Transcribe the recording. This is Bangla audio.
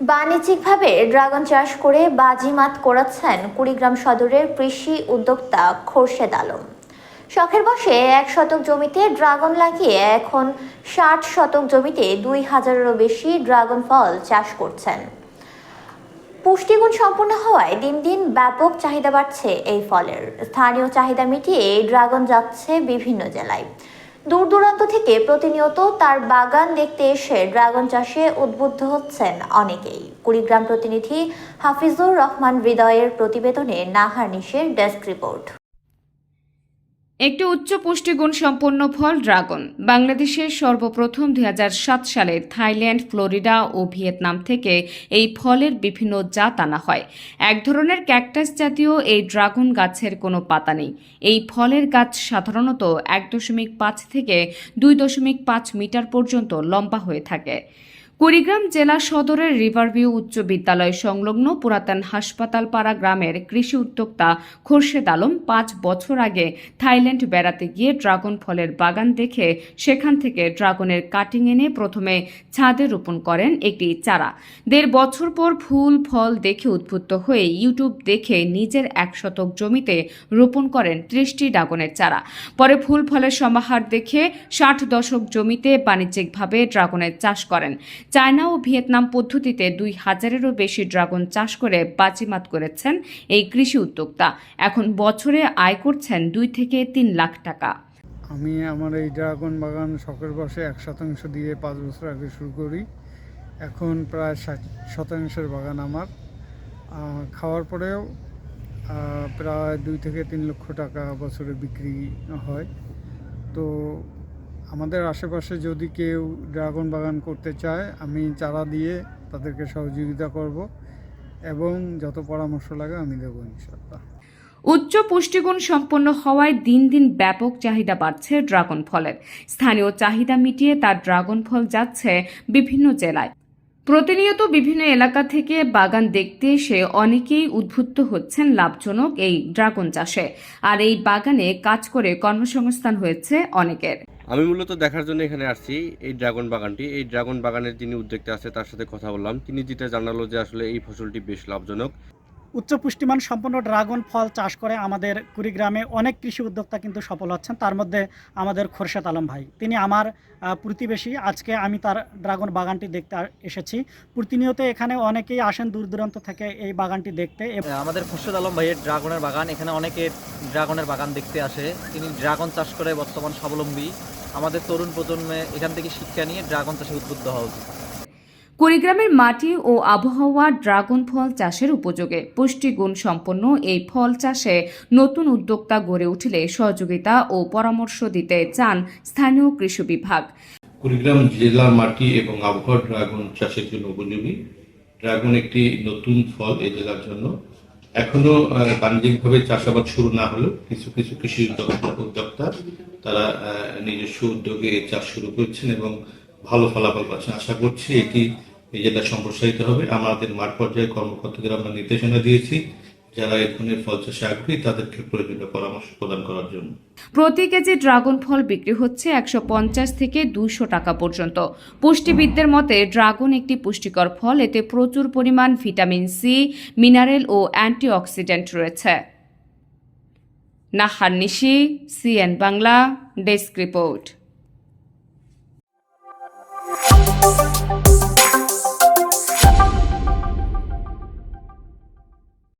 বাণিজ্যিকভাবে ড্রাগন চাষ করে বাজিমাত করাচ্ছেন কুড়িগ্রাম সদরের কৃষি উদ্যোক্তা খোরশেদ আলম। শখের বসে এক শতক জমিতে ড্রাগন লাগিয়ে এখন ষাট শতক জমিতে দুই হাজারেরও বেশি ড্রাগন ফল চাষ করছেন। পুষ্টিগুণ সম্পন্ন হওয়ায় দিন দিন ব্যাপক চাহিদা বাড়ছে এই ফলের। স্থানীয় চাহিদা মিটিয়ে এই ড্রাগন যাচ্ছে বিভিন্ন জেলায়। দূর দূরান্ত থেকে প্রতিনিয়ত তার বাগান দেখতে এসে ড্রাগন চাষে উদ্বুদ্ধ হচ্ছেন অনেকেই। কুড়িগ্রাম প্রতিনিধি হাফিজুর রহমান হৃদয়ের প্রতিবেদনে নাহার নিশের ডেস্ক রিপোর্ট। একটি উচ্চ পুষ্টিগুণ সম্পন্ন ফল ড্রাগন। বাংলাদেশের সর্বপ্রথম দুই হাজার সাত সালে থাইল্যান্ড, ফ্লোরিডা ও ভিয়েতনাম থেকে এই ফলের বিভিন্ন জাত আনা হয়। এক ধরনের ক্যাকটাস জাতীয় এই ড্রাগন গাছের কোনো পাতা নেই। এই ফলের গাছ সাধারণত এক দশমিক পাঁচ থেকে দুই দশমিক পাঁচ মিটার পর্যন্ত লম্বা হয়ে থাকে। কুড়িগ্রাম জেলা সদরের রিভারভিউ উচ্চ বিদ্যালয় সংলগ্ন পুরাতন হাসপাতাল পাড়া গ্রামের কৃষি উদ্যোক্তা খোরশেদ আলম পাঁচ বছর আগে থাইল্যান্ড বেড়াতে গিয়ে ড্রাগন ফলের বাগান দেখে সেখান থেকে ড্রাগনের কাটিং এনে প্রথমে ছাদে রোপণ করেন একটি চারা। দেড় বছর পর ফুল, ফল দেখে উদ্বুদ্ধ হয়ে ইউটিউব দেখে নিজের এক শতক জমিতে রোপণ করেন ত্রিশটি ড্রাগনের চারা। পরে ফুল, ফলের সমাহার দেখে ষাট দশক জমিতে বাণিজ্যিকভাবে ড্রাগনের চাষ করেন। চায়না ও ভিয়েতনাম পদ্ধতিতে দুই হাজারেরও বেশি ড্রাগন চাষ করে বাজিমাত করেছেন এই কৃষি উদ্যোক্তা। এখন বছরে আয় করছেন দুই থেকে তিন লাখ টাকা। আমি আমার এই ড্রাগন বাগান শখের বসে এক শতাংশ দিয়ে পাঁচ বছর আগে শুরু করি। এখন প্রায় ষাট শতাংশের বাগান আমার। খাওয়ার পরেও প্রায় দুই থেকে তিন লক্ষ টাকা বছরে বিক্রি হয়। তো আমাদের আশেপাশে যদি কেউ ড্রাগন বাগান করতে চায়, আমি চারা দিয়ে তাদেরকে সহযোগিতা করব এবং যত পরামর্শ লাগে আমি দেবো ইনশাল্লাহ উচ্চ পুষ্টিগুণ সম্পন্ন হওয়ায় দিন দিন ব্যাপক চাহিদা বাড়ছে ড্রাগন ফলের। স্থানীয় চাহিদা মিটিয়ে তার ড্রাগন ফল যাচ্ছে বিভিন্ন জেলায়। প্রতিনিয়ত বিভিন্ন এলাকা থেকে বাগান দেখতে এসে অনেকেই উদ্বুদ্ধ হচ্ছেন লাভজনক এই ড্রাগন চাষে। আর এই বাগানে কাজ করে কর্মসংস্থান হয়েছে অনেকের। আমি মূলত দেখার জন্য এখানে আসছি এই ড্রাগন বাগানটি। এই ড্রাগন বাগানের যিনি উদ্যোক্তা আছে তার সাথে কথা বললাম। তিনি যেটা জানালো যে আসলে এই ফসলটি বেশ লাভজনক। উচ্চ পুষ্টিমান সম্পন্ন ড্রাগন ফল চাষ করে আমাদের কুড়িগ্রামে অনেক কৃষি উদ্যোক্তা কিন্তু সফল হচ্ছেন। তার মধ্যে আমাদের খোরশেদ আলম ভাই। তিনি আমার প্রতিবেশী। আজকে আমি তার ড্রাগন বাগানটি দেখতে এসেছি। প্রতিনিয়ত এখানে অনেকেই আসেন দূর দূরান্ত থেকে এই বাগানটি দেখতে। আমাদের খুরশেদ আলম ভাইয়ের ড্রাগনের বাগান। এখানে অনেকে ড্রাগনের বাগান দেখতে আসে। তিনি ড্রাগন চাষ করে বর্তমান স্বাবলম্বী। আমাদের তরুণ প্রজন্মে এখান থেকে শিক্ষা নিয়ে ড্রাগন চাষে উদ্বুদ্ধ হওয়া উচিত। কুড়িগ্রামের মাটি ও আবহাওয়া ড্রাগন ফল চাষের উপযোগে পুষ্টিগুণ সম্পন্ন এই ফল চাষে নতুন উদ্যোক্তা গড়ে উঠলে সহযোগিতা ও পরামর্শ দিতে চান স্থানীয় কৃষি বিভাগ। কুড়িগ্রাম জেলার মাটি এবং আবহাওয়া ড্রাগন চাষের জন্য উপযোগী। ড্রাগন একটি নতুন ফল এই জেলার জন্য। এখনও বাণিজ্যিকভাবে চাষাবাদ শুরু না হলেও কিছু কিছু কৃষি উদ্যোক্তা, তারা নিজস্ব উদ্যোগে চাষ শুরু করছেন এবং ভালো ফলাফল পাচ্ছেন। আশা করছি এটি জেলা সম্প্রসারিত হবে। আমাদের মাঠ পর্যায়ে কর্মকর্তাদের আমরা নির্দেশনা দিয়েছি। যারা এই ফল চাষে আগ্রহী, তাদেরকে প্রয়োজনীয় পরামর্শ প্রদান করার জন্য। প্রতি কেজি ড্রাগন ফল বিক্রি হচ্ছে একশো পঞ্চাশ থেকে দুশো টাকা পর্যন্ত। পুষ্টিবিদদের মতে, ড্রাগন একটি পুষ্টিকর ফল, এতে প্রচুর পরিমাণ ভিটামিন সি, মিনারেল ও অ্যান্টিঅক্সিডেন্ট রয়েছে। Nahar Nishi, CN Bangla, desk report.